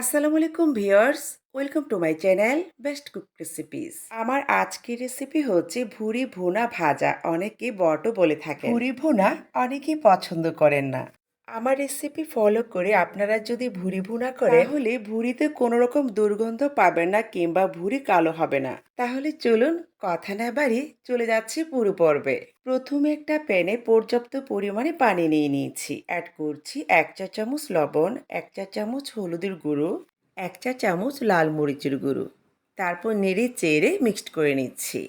আসসালামু আলাইকুম viewers, welcome to my channel best cook recipes. আমার আজকের রেসিপি হচ্ছে ভুড়ি ভুনা ভাজা, অনেকে বটো বলে থাকে ভুড়ি ভুনা অনেকেই পছন্দ করেন না। আমার রেসিপি ফলো করে আপনারা যদি ভুরি ভুনা করেন, তাহলে ভুরিতে কোনো রকম দুর্গন্ধ পাবেন না কিংবা ভুরি কালো হবে না। তাহলে চলুন কথা না বাড়ি চলে যাচ্ছি পুরো পর্বে। প্রথমে একটা প্যানে পর্যাপ্ত পরিমাণে পানি নিয়ে নিয়েছি। অ্যাড করছি এক চা চামচ লবণ, এক চা চামচ হলুদের গুঁড়ো, এক চা চামচ লাল মরিচের গুঁড়ো। তারপর নেড়ে চেড়ে মিক্সড করে নিচ্ছি।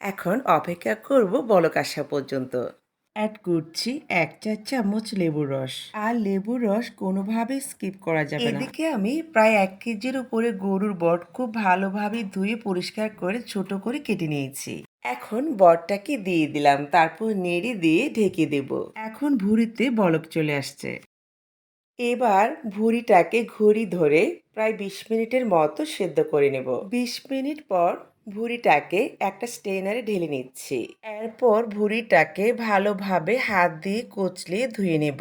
এখন অপেক্ষা করব বলক আসা পর্যন্ত। অ্যাড করছি এক চার চামচ লেবুর রস। আর লেবুর রস কোনোভাবে স্কিপ করা যাবে না। এদিকে আমি প্রায় এক কেজির উপরে গরুর বট খুব ভালোভাবে ধুয়ে পরিষ্কার করে ছোট করে কেটে নিয়েছি। এখন বটটাকে দিয়ে দিলাম, তারপর নেড়ে দিয়ে ঢেকে দেব। এখন ভুড়িতে বলক চলে আসছে। এবার ভুঁড়িটাকে ঘড়ি ধরে প্রায় বিশ মিনিটের মতো সেদ্ধ করে নেব। বিশ মিনিট পর ভুঁড়িটাকে একটা স্টেনারে ঢেলে নিচ্ছি। এরপর ভুঁড়িটাকে ভালোভাবে হাত দিয়ে কচলিয়ে ধুয়ে নেব।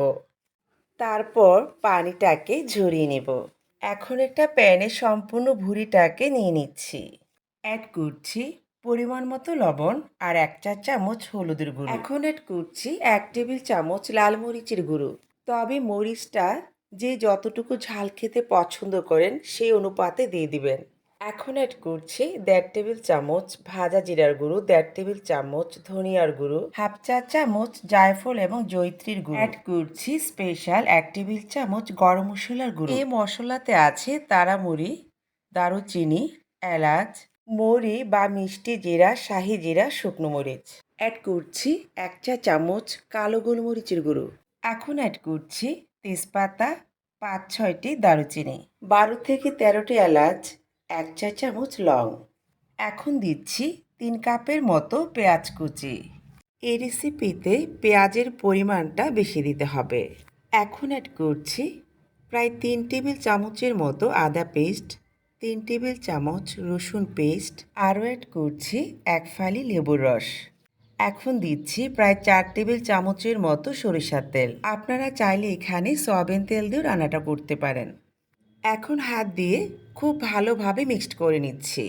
তারপর পানিটাকে ঝরিয়ে নেব। এখন একটা প্যানে সম্পূর্ণ ভুঁড়িটাকে নিয়ে নিচ্ছি। অ্যাড করছি পরিমাণ মতো লবণ আর এক চা চামচ হলুদের গুঁড়ো। এখন অ্যাড করছি এক টেবিল চামচ লাল মরিচের গুঁড়ো। তবে মরিচটা যে যতটুকু ঝাল খেতে পছন্দ করেন, সেই অনুপাতে দিয়ে দিবেন। এখন অ্যাড করছি দেড় টেবিল চামচ ভাজা জিরার গুঁড়ো, দেড় টেবিল চামচ ধনিয়ার গুঁড়ো, হাফ চা চামচ জায়ফল এবং জৈত্রীর গুঁড়ো। অ্যাড করছি স্পেশাল এক টেবিল চামচ গরম মশলার গুঁড়ো। এই মশলাতে আছে তারামুড়ি, দারুচিনি, এলাচ, মরি বা মিষ্টি জিরা, শাহি জিরা, শুকনো মরিচ। অ্যাড করছি এক চা চামচ কালো গোলমরিচের গুঁড়ো। এখন অ্যাড করছি তেজপাতা, পাঁচ ছয়টি দারুচিনি। বারো থেকে তেরোটি এলাচ এক চা চামচ লং। এখন দিচ্ছি তিন কাপের মতো পেঁয়াজ কুচি। এই রেসিপিতে পেঁয়াজের পরিমাণটা বেশি দিতে হবে। এখন অ্যাড করছি প্রায় তিন টেবিল চামচের মতো আদা পেস্ট তিন টেবিল চামচ রসুন পেস্ট আরও অ্যাড করছি এক ফালি লেবুর রস। এখন দিচ্ছি প্রায় চার টেবিল চামচের মতো সরিষার তেল। আপনারা চাইলে এখানে সয়াবিন তেল দিয়েও রান্নাটা করতে পারেন। এখন হাত দিয়ে খুব ভালোভাবে মিক্সড করে নিচ্ছি।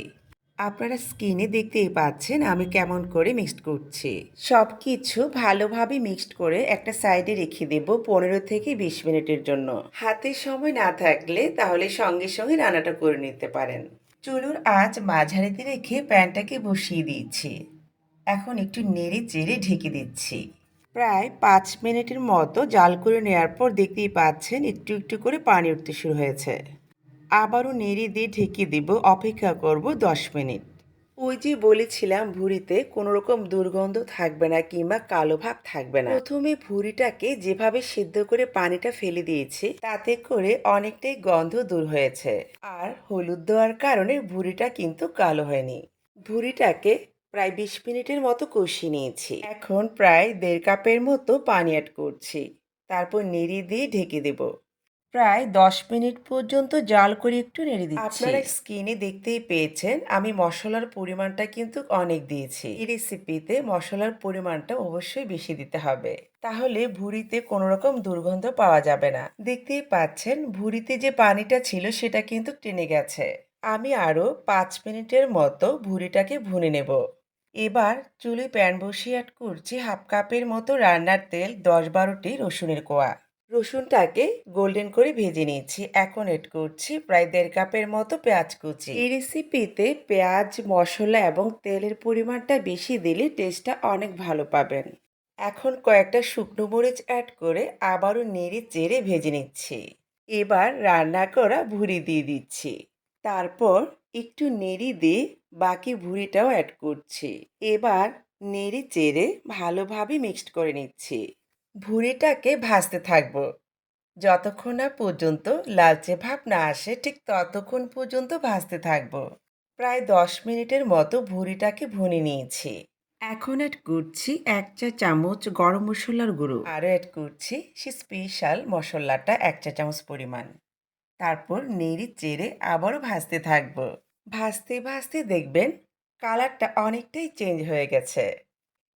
আপনারা স্কিনে দেখতেই পাচ্ছেন আমি কেমন করে মিক্সড করছি। সব কিছু ভালোভাবে মিক্সড করে একটা সাইডে রেখে দেব পনেরো থেকে বিশ মিনিটের জন্য। হাতে সময় না থাকলে তাহলে সঙ্গে সঙ্গে রান্নাটা করে নিতে পারেন। চুলুর আঁচ মাঝারিতে রেখে প্যানটাকে বসিয়ে দিয়েছি। এখন একটু নেড়ে চেড়ে ঢেকে দিচ্ছি। প্রায় পাঁচ মিনিটের মতো জাল করে নেওয়ার পর দেখতেই পাচ্ছেন একটু একটু করে পানি উঠতে শুরু হয়েছে। আবারও নেড়ে দিয়ে ঢেকে দিব, অপেক্ষা করব দশ মিনিট। ওই যে বলেছিলাম, ভুড়িতে কোনো রকম দুর্গন্ধ থাকবে না কিংবা কালো ভাব থাকবে না। প্রথমে ভুঁড়িটাকে যেভাবে সিদ্ধ করে পানিটা ফেলে দিয়েছি, তাতে করে অনেকটাই গন্ধ দূর হয়েছে। আর হলুদ দেওয়ার কারণে ভুঁড়িটা কিন্তু কালো হয়নি। ভুঁড়িটাকে প্রায় বিশ মিনিটের মতো কষিয়ে নিয়েছি। এখন প্রায় দেড় কাপের মতো পানি অ্যাড করছি। তারপর নেড়ে দিয়ে ঢেকে দেব। প্রায় দশ মিনিট পর্যন্ত জাল করে একটু নেড়ে দিচ্ছি। আপনারা স্কিনে দেখতেই পেয়েছেন, আমি মশলার পরিমাণটা কিন্তু অনেক দিয়েছি। এই রেসিপিতে মশলার পরিমাণটা অবশ্যই বেশি দিতে হবে। তাহলে ভুঁড়িতে কোনো রকম দুর্গন্ধ পাওয়া যাবে না। দেখতেই পাচ্ছেন, ভুড়িতে যে পানিটা ছিল সেটা কিন্তু টেনে গেছে। আমি আরও পাঁচ মিনিটের মতো ভুঁড়িটাকে ভুনে নেব। এবার চুলে প্যান বসিয়ে অ্যাড করছি হাফ কাপের মতো রান্নার তেল, দশ বারোটি রসুনের কোয়া। রসুনটাকে গোল্ডেন করে ভেজে নিয়েছি। এখন এড করছি প্রায় দেড় কাপের মতো পেঁয়াজ কুচি। এই রেসিপিতে পেঁয়াজ, মশলা এবং তেলের পরিমাণটা বেশি দিলে টেস্টটা অনেক ভালো পাবেন। এখন কয়েকটা শুকনো মরিচ অ্যাড করে আবারও নেড়ে চেড়ে ভেজে নিচ্ছি। এবার রান্না করা ভুড়ি দিয়ে দিচ্ছি। তারপর একটু নেড়ে দিয়ে বাকি ভুড়িটাও অ্যাড করছি। এবার নেড়ে চেড়ে ভালোভাবে মিক্সড করে নিচ্ছি। ভুড়িটাকে ভাজতে থাকব। যতক্ষণ না পর্যন্ত লালচে ভাব না আসে, ঠিক ততক্ষণ পর্যন্ত ভাজতে থাকব। প্রায় দশ মিনিটের মতো ভুড়িটাকে ভুনে নিয়েছি। এখন অ্যাড করছি এক চা চামচ গরম মশলার গুঁড়ো। আরও অ্যাড করছি সে স্পেশাল মশলাটা এক চা চামচ পরিমাণ। তারপর নেড়ে চেড়ে আবারও ভাজতে থাকব। ভাজতে ভাজতে দেখবেন কালারটা অনেকটাই চেঞ্জ হয়ে গেছে।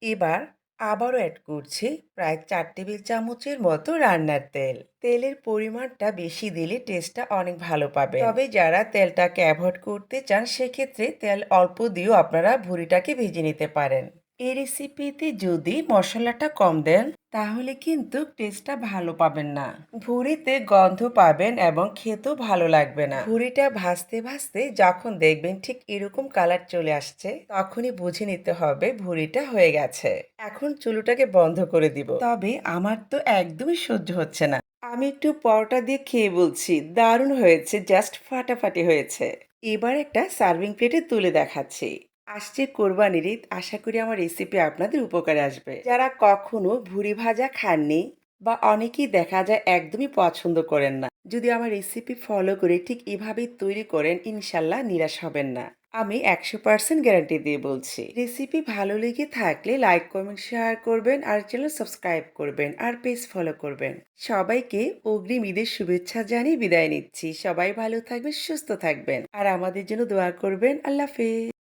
এবার আবারও অ্যাড করছি প্রায় চার টেবিল চামচের মতো রান্নার তেল। তেলের পরিমাণটা বেশি দিলে টেস্টটা অনেক ভালো পাবে তবে যারা তেলটাকে অ্যাভয়েড করতে চান, সেক্ষেত্রে তেল অল্প দিয়েও আপনারা ভুড়িটাকে ভেজে নিতে পারেন। এই রেসিপিতে যদি মশলাটা কম দেন তাহলে কিন্তু টেস্টটা ভালো পাবেন না। ভুড়িতে গন্ধ পাবেন এবং খেতেও ভালো লাগবে না। ভুড়িটা ভাজতে ভাজতে যখন দেখবেন ঠিক এরকম কালার চলে আসছে, তখনই বুঝে নিতে হবে ভুড়িটা হয়ে গেছে। এখন চুলোটাকে বন্ধ করে দিব। তবে আমার তো একদমই সহ্য হচ্ছে না। আমি একটু পরোটা দিয়ে খেয়ে বলছি, দারুণ হয়েছে জাস্ট ফাটাফাটি হয়েছে। এবার একটা সার্ভিং প্লেটে তুলে দেখাচ্ছি। আসছে কোরবানির ঈদ, আশা করি আমার রেসিপি আপনাদের উপকারে আসবে। যারা কখনো ভুড়ি ভাজা খাননি বা অনেকেই দেখা যায় একদমই পছন্দ করেন না, যদি আমার রেসিপি ফলো করে ঠিক এভাবেই তৈরি করেন, ইনশাল্লাহ নিরাশ হবেন না। আমি একশো পার্সেন্ট গ্যারান্টি দিয়ে বলছি রেসিপি ভালো লেগে থাকলে লাইক কমেন্ট শেয়ার করবেন আর চ্যানেল সাবস্ক্রাইব করবেন আর পেজ ফলো করবেন। সবাইকে অগ্রিম ঈদের শুভেচ্ছা জানিয়ে বিদায় নিচ্ছি। সবাই ভালো থাকবেন, সুস্থ থাকবেন। আর আমাদের জন্য দোয়া করবেন। আল্লাহ হাফেজ।